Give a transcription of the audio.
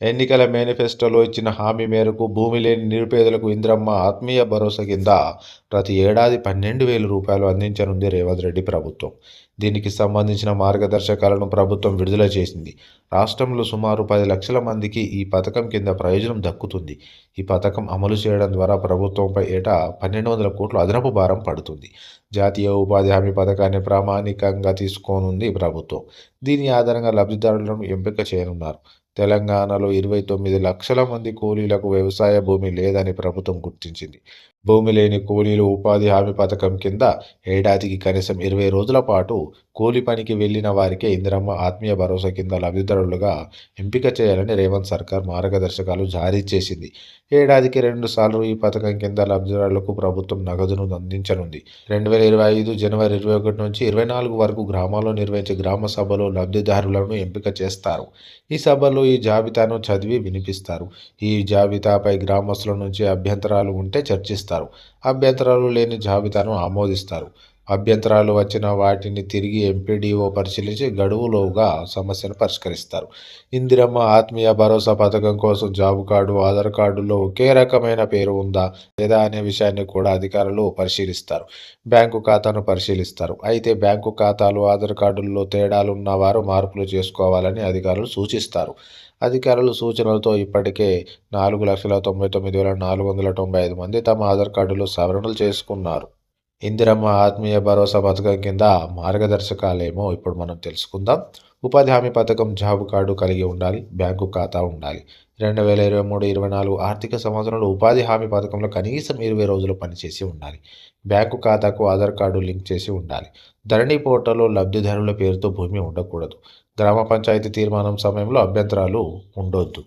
ఎన్నికల మేనిఫెస్టోలో ఇచ్చిన హామీ మేరకు భూమి లేని నిరుపేదలకు ఇంద్రమ్మ ఆత్మీయ భరోసా కింద ప్రతి ఏడాది పన్నెండు వేల రూపాయలు అందించనుంది రేవంత్ రెడ్డి ప్రభుత్వం. దీనికి సంబంధించిన మార్గదర్శకాలను ప్రభుత్వం విడుదల చేసింది. రాష్ట్రంలో సుమారు పది లక్షల మందికి ఈ పథకం కింద ప్రయోజనం దక్కుతుంది. ఈ పథకం అమలు చేయడం ద్వారా ప్రభుత్వంపై ఏటా పన్నెండు వందల కోట్లు అదనపు భారం పడుతుంది. జాతీయ ఉపాధి హామీ పథకాన్ని ప్రామాణికంగా తీసుకోనుంది ప్రభుత్వం. దీని ఆధారంగా లబ్ధిదారులను ఎంపిక చేయనున్నారు. తెలంగాణలో ఇరవై తొమ్మిది లక్షల మంది కూలీలకు వ్యవసాయ భూమి లేదని ప్రభుత్వం గుర్తించింది. భూమి లేని కూలీలు ఉపాధి హామీ పథకం కింద ఏడాదికి కనీసం ఇరవై రోజుల పాటు కూలి పనికి వెళ్ళిన వారికే ఇందిరమ్మ ఆత్మీయ భరోసా కింద లబ్ధిదారులుగా ఎంపిక చేయాలని రేవంత్ సర్కార్ మార్గదర్శకాలు జారీ చేసింది. ఏడాదికి రెండు సార్లు ఈ పథకం కింద లబ్ధిదారులకు ప్రభుత్వం నగదును అందించనుంది. రెండు వేల ఇరవై ఐదు జనవరి ఇరవై ఒకటి నుంచి ఇరవై నాలుగు వరకు గ్రామాల్లో నిర్వహించే గ్రామ సభలో లబ్ధిదారులను ఎంపిక చేస్తారు. ఈ సభలో ఈ జాబితాను చదివి వినిపిస్తారు. ఈ జాబితాపై గ్రామస్తుల నుంచి అభ్యంతరాలు ఉంటే చర్చిస్తారు. అభ్యంతరాలు లేని జాబితాను ఆమోదిస్తారు. అభ్యంతరాలు వచ్చిన వాటిని తిరిగి ఎంపీడీఓ పరిశీలించి గడువులోగా సమస్యను పరిష్కరిస్తారు. ఇందిరమ్మ ఆత్మీయ భరోసా పథకం కోసం జాబ్ కార్డు ఆధార్ కార్డులో ఒకే రకమైన పేరు ఉందా లేదా అనే విషయాన్ని కూడా అధికారులు పరిశీలిస్తారు. బ్యాంకు ఖాతాను పరిశీలిస్తారు. అయితే బ్యాంకు ఖాతాలు ఆధార్ కార్డుల్లో తేడాలు ఉన్నవారు మార్పులు చేసుకోవాలని అధికారులు సూచిస్తారు. అధికారుల సూచనలతో ఇప్పటికే నాలుగు లక్షల తొంభై తొమ్మిది వేల నాలుగు వందల తొంభై ఐదు మంది తమ ఆధార్ కార్డులో సవరణలు చేసుకున్నారు. ఇందిరమ్మ ఆత్మీయ భరోసా పథకం కింద మార్గదర్శకాలేమో ఇప్పుడు మనం తెలుసుకుందాం. ఉపాధి హామీ పథకం జాబ్ కార్డు కలిగి ఉండాలి బ్యాంకు ఖాతా ఉండాలి. రెండు వేల ఇరవై మూడు ఇరవై నాలుగు ఆర్థిక సంవత్సరంలో ఉపాధి హామీ పథకంలో కనీసం ఇరవై రోజులు పనిచేసి ఉండాలి. బ్యాంకు ఖాతాకు ఆధార్ కార్డు లింక్ చేసి ఉండాలి. ధరణి పోర్టల్లో లబ్ధిదారుల పేరుతో భూమి ఉండకూడదు. గ్రామ పంచాయతీ తీర్మానం సమయంలో అభ్యంతరాలు ఉండొద్దు.